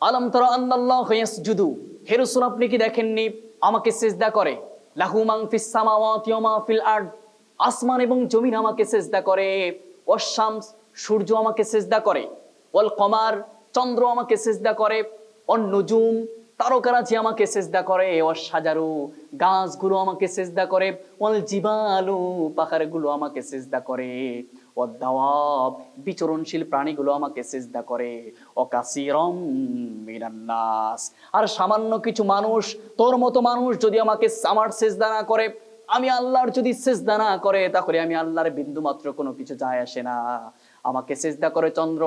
আলম তরা আল্লাহ জুদু হে আপনি কি দেখেননি? আমাকে সেজদা করে। লাহু মাং ফিল আরদ। আসমান এবং জমিন আমাকে সেজদা করে। ওয়াশামস সূর্য আমাকে সেজদা করে। ওয়াল কমার, চন্দ্র আমাকে সেজদা করে। অন নুজুম, তারকারাজি আমাকে সেজদা করে। ও সাজারু গাছগুলো আমাকে সেজদা করে। ওয়াল জিবালু, পাহাড়গুলো আমাকে সেজদা করে। বিচরণশীল প্রাণীগুলো আমাকে সেজদা করে। মিনান্নাস আর সামান্য কিছু মানুষ, তোর মতো মানুষ যদি আমাকে আমার সেজদা না করে, আমি আল্লাহর যদি সেজদা না করে, তাহলে আমি আল্লাহর বিন্দু মাত্র কোনো কিছু যায় আসে না। আমাকে সেজদা করে চন্দ্র,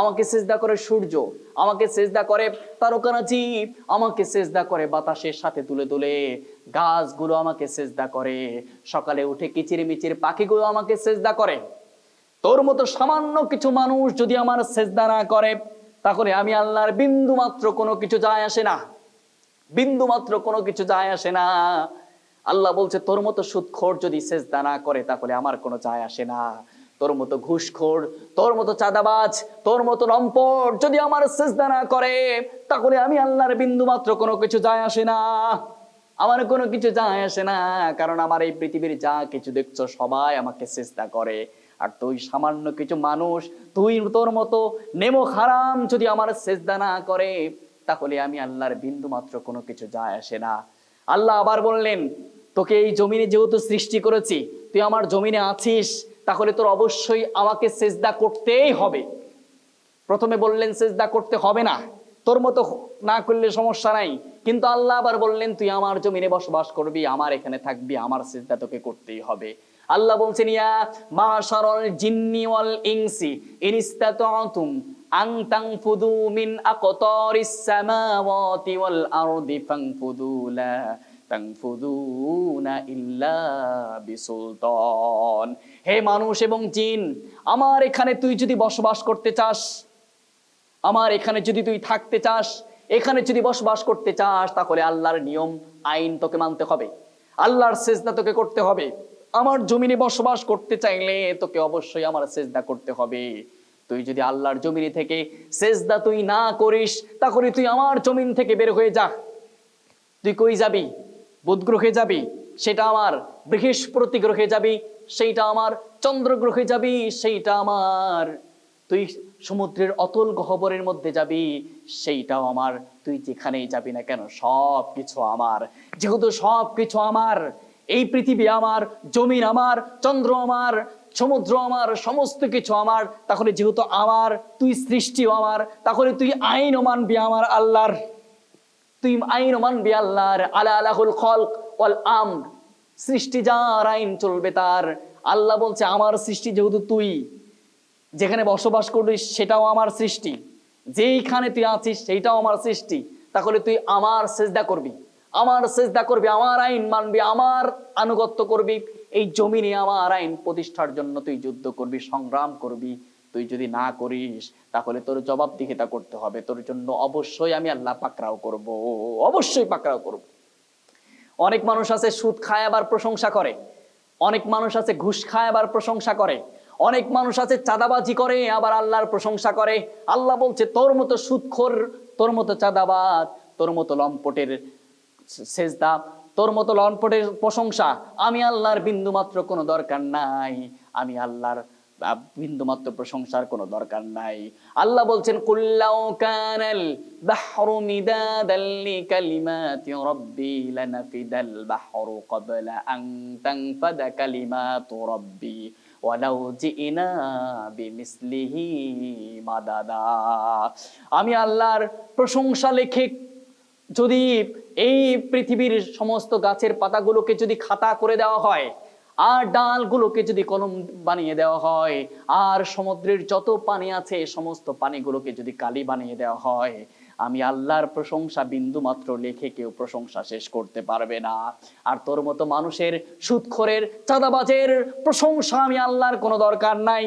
আমাকে সেজদা করে সূর্য, আমাকে সেজদা করে তারকারাজি আমাকে সেজদা করে বাতাসের সাথে তুলে তুলে গাছগুলো আমাকে সেজদা করে। সকালে উঠে কিচির মিচির পাখিগুলো আমাকে সেজদা করে। তোর মতো সামান্য কিছু মানুষ যদি আমার সেজদা না করে, তাহলে আমি আল্লাহর বিন্দু মাত্র কোনো কিছু যায় আসে না। বিন্দু মাত্র কোনো কিছু যায় আসে না। আল্লাহ বলছে, তোর মতো সুদখোর যদি সেজদা না করে, তাহলে আমার কোনো যায় আসে না। তোর মতো ঘুষখোর, তোর মতো চাঁদাবাজ, তোর মতো লম্পট যদি আমার সেজদা না করে, তাহলে আমি আল্লাহর বিন্দু মাত্র কোনো কিছু যায় আসে না। আমার কোনো কিছু যায় আসে না, কারণ আমার এই পৃথিবীর যা কিছু দেখছ সবাই আমাকে চেষ্টা করে। আর তুই সামান্য কিছু মানুষ, তুই তোর মতো নেমো হারাম যদি আমার সেজদা না করে, তাহলে আমি আল্লাহর বিন্দু মাত্র কোনো কিছু যায় আসে না। আল্লাহ আবার বললেন, তোকে এই জমিনে যেহেতু সৃষ্টি করেছি, তুই আমার জমিনে আছিস, তাহলে তোর অবশ্যই আমাকে সেজদা করতেই হবে। প্রথমে বললেন, সেজদা করতে হবে না। তোর মতো না করলে সমস্যা নাই। কিন্তু আল্লাহ আবার বললেন, তুই আমার জমিনে বসবাস করবি, আমার এখানে থাকবি, আমার সেজদা তোকে করতেই হবে। আল্লাহ বলছেন, ইয়া মাশারাল জিন্নি ওয়াল ইনসি, ইনিস্তাতাতুম আন তানফুদু মিন আকতারিস সামাওয়াতি ওয়াল আরদি ফানফুদু লা হে মানুষ এবং জিন, আমার এখানে তুই যদি বসবাস করতে চাস, আমার এখানে যদি তুই থাকতে চাস, এখানে যদি বসবাস করতে চাস, তাহলে আল্লাহর নিয়ম, আইন তোকে মানতে হবে। আল্লাহর সেজদা তোকে করতে হবে। আমার জমিনে বসবাস করতে চাইলে তোকে অবশ্যই আমার সেজদা করতে হবে। তুই যদি আল্লাহর জমিনে থেকে সেজদা তুই না করিস, তাহলে তুই আমার জমিন থেকে বের হয়ে যা। তুই কই যাবি? বুধ গ্রহে যাবি? সেটা আমার বৃহস্পতি গ্রহে যাবি, সেইটা আমার চন্দ্র গ্রহে যাবি, সেইটা আমার। তুই সমুদ্রের অতল গহবরের মধ্যে যাবি, সেইটাও আমার। তুই যেখানেই যাবি না কেন সব কিছু আমার। যেহেতু সব কিছু আমার এই পৃথিবী আমার, জমিন আমার, চন্দ্র আমার, সমুদ্র আমার, সমস্ত কিছু আমার, তাহলে যেহেতু আমার, তুই সৃষ্টিও আমার, তাহলে তুই আইনও মানবি আমার আল্লাহর। তুই আইন মানবি আল্লাহর। আলা আলাহুল খলক ওয়াল আম সৃষ্টি যার আইন চলবে তার। আল্লাহ বলছে, আমার সৃষ্টি যেহেতু তুই, যেখানে বসবাস করিস সেটাও আমার সৃষ্টি। যেইখানে তুই আছিস সেইটাও আমার সৃষ্টি। তাহলে তুই আমার সেজদা করবি। আমার সেজদা করবি, আমার আইন মানবি, আমার আনুগত্য করবি, এই জমিনে আমার আইন প্রতিষ্ঠার জন্য তুই যুদ্ধ করবি, সংগ্রাম করবি। তুই যদি না করিস, তাহলে তোর জবাবদিহিতা করতে হবে। তোর জন্য অবশ্যই আমি আল্লাহ পাকরাও করব, অবশ্যই পাকরাও করব। অনেক মানুষ আছে সুদ খায় আবার প্রশংসা করে। অনেক মানুষ আছে ঘুষ খায় আবার প্রশংসা করে। অনেক মানুষ আছে চাঁদাবাজি করে, আবার আল্লাহর প্রশংসা করে। আল্লাহ বলছে, তোর মতো সুদখোর, তোর মতো চাঁদাবাজ, তোর মতো লম্পটের সেজদা, তোর মতো লম্পটের প্রশংসা, আমি আল্লাহর বিন্দু মাত্র কোনো দরকার নাই। আমি আল্লাহর বিন্দু মাত্র প্রশংসার কোনো দরকার নাই। আল্লাহ বলছেন, কুল্লাউ কানাল বাহরু মিদাদাল লিকালিমাতি রাব্বি লানাফিদাল বাহরু ক্বাবলা আন তানফাদা কালিমাতু রাব্বি ওয়ালাউ জিনা বিমিসলিহি মাদাদা। আমি আল্লাহর প্রশংসা লেখে যদি এই পৃথিবীর সমস্ত গাছের পাতাগুলোকে যদি খাতা করে দেওয়া হয়, আর ডালগুলোকে যদি কলম বানিয়ে দেওয়া হয়, আর সমুদ্রের যত পানি আছে, সমস্ত পানিগুলোকে যদি কালি বানিয়ে দেওয়া হয়, আমি আল্লাহর প্রশংসা বিন্দু মাত্র লেখে কেউ প্রশংসা শেষ করতে পারবে না। আর তোর মতো মানুষের সুদখোরের চাঁদাবাজের প্রশংসা আমি আল্লাহর কোনো দরকার নাই।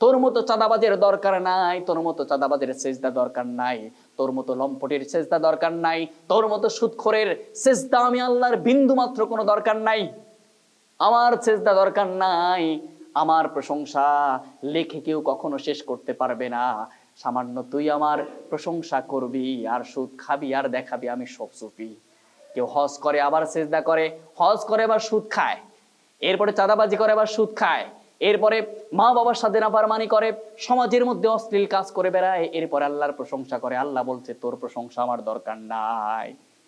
তোর মতো চাঁদাবাজের দরকার নাই, তোর মতো চাঁদাবাজের সেজদা দরকার নাই। তোর মতো লম্পটের সেজদা দরকার নাই। তোর মতো সুদখোরের সেজদা আমি আল্লাহর বিন্দু মাত্র কোনো দরকার নাই। আমার সেজদা দরকার নাই। আমার প্রশংসা লেখে কেউ কখনো শেষ করতে পারবে না। সামান্য তুই আমার প্রশংসা করবি, আর সুদ খাবি, আর দেখাবি আমি সব সুফি। কেউ হজ করে আবার সেজদা করে, হজ করে আবার সুদ খায়। এরপরে চাঁদাবাজি করে আবার সুদ খায়। এরপরে মা বাবার সাথে নাফারমানি করে, সমাজের মধ্যে অশ্লীল কাজ করে বেড়ায়, এরপরে আল্লাহর প্রশংসা করে। আল্লাহ বলছে, তোর প্রশংসা আমার দরকার নাই।